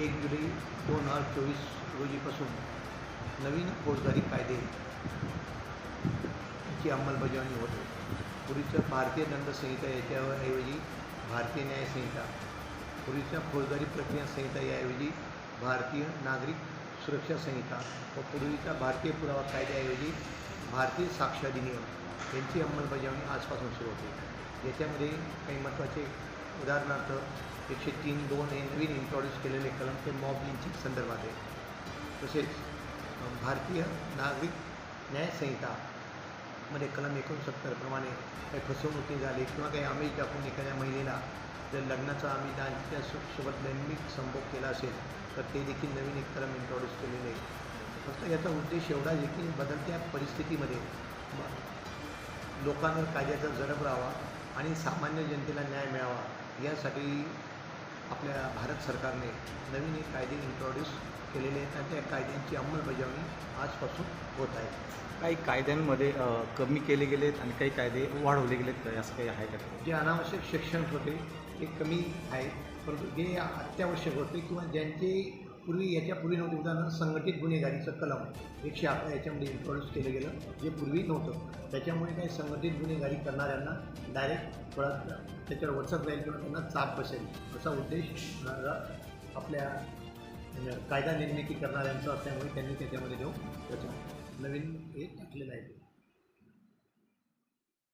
एक जुलै दोन हजार चोवीस रोजीपासून नवीन फौजदारी कायदे ची अंमलबजावणी होते पूर्वीचं भारतीय दंडसंहिता याच्याऐवजी भारतीय न्यायसंहिता पूर्वीच्या फौजदारी प्रक्रिया संहिता याऐवजी भारतीय नागरिक सुरक्षा संहिता व पूर्वीचा भारतीय पुरावा कायद्याऐवजी भारतीय साक्ष अधिनियम यांची अंमलबजावणी आजपासून सुरू होते. याच्यामध्ये काही महत्त्वाचे उदाहरणार्थ एकशे तीन दोन हे नवीन इंट्रोड्यूस केलेले कलम ते मॉब लिंचिंग संदर्भात आहे. तसेच भारतीय नागरिक न्यायसंहिता मध्ये कलम एकोणसत्तर प्रमाणे काही फसवणुकी झाली किंवा काही आम्ही टाकून एखाद्या महिलेला जर लग्नाचा आम्ही त्यांच्यासोबत लैंगिक संभोग केला असेल तर ते देखील नवीन एक कलम इंट्रोड्यूस केलेले आहे. फक्त याचा उद्देश एवढा आहे की बदलत्या परिस्थितीमध्ये लोकांवर कायद्याचा जरब राहावा आणि सामान्य जनतेला न्याय मिळावा यासाठी सरकारने नवीन एक कायदे इंट्रोड्यूस केलेले आहेत आणि त्या कायद्यांची अंमलबजावणी आजपासून होत आहे काही कायद्यांमध्ये कमी केले गेलेत आणि काही कायदे वाढवले गेलेत? असं काही आहे का जे अनावश्यक शिक्षण होते ते कमी आहे परंतु जे अत्यावश्यक होते किंवा ज्यांचे पूर्वी याच्यापूर्वी नव्हते. उदाहरणार्थ संघटित गुन्हेगारीचं कलम एकशे अकरा याच्यामध्ये इंट्रोड्यूस केलं गेलं जे पूर्वी नव्हतं. त्याच्यामुळे काही संघटित गुन्हेगारी करणाऱ्यांना डायरेक्ट थोडा त्याच्यावर वचक राहील किंवा त्यांना चाप बसेल. असा उद्देश आपल्या कायदा निर्मिती करणाऱ्यांचा असल्यामुळे त्यांनी त्याच्यामध्ये जो त्याच्या नवीन हे टाकलेलं आहे.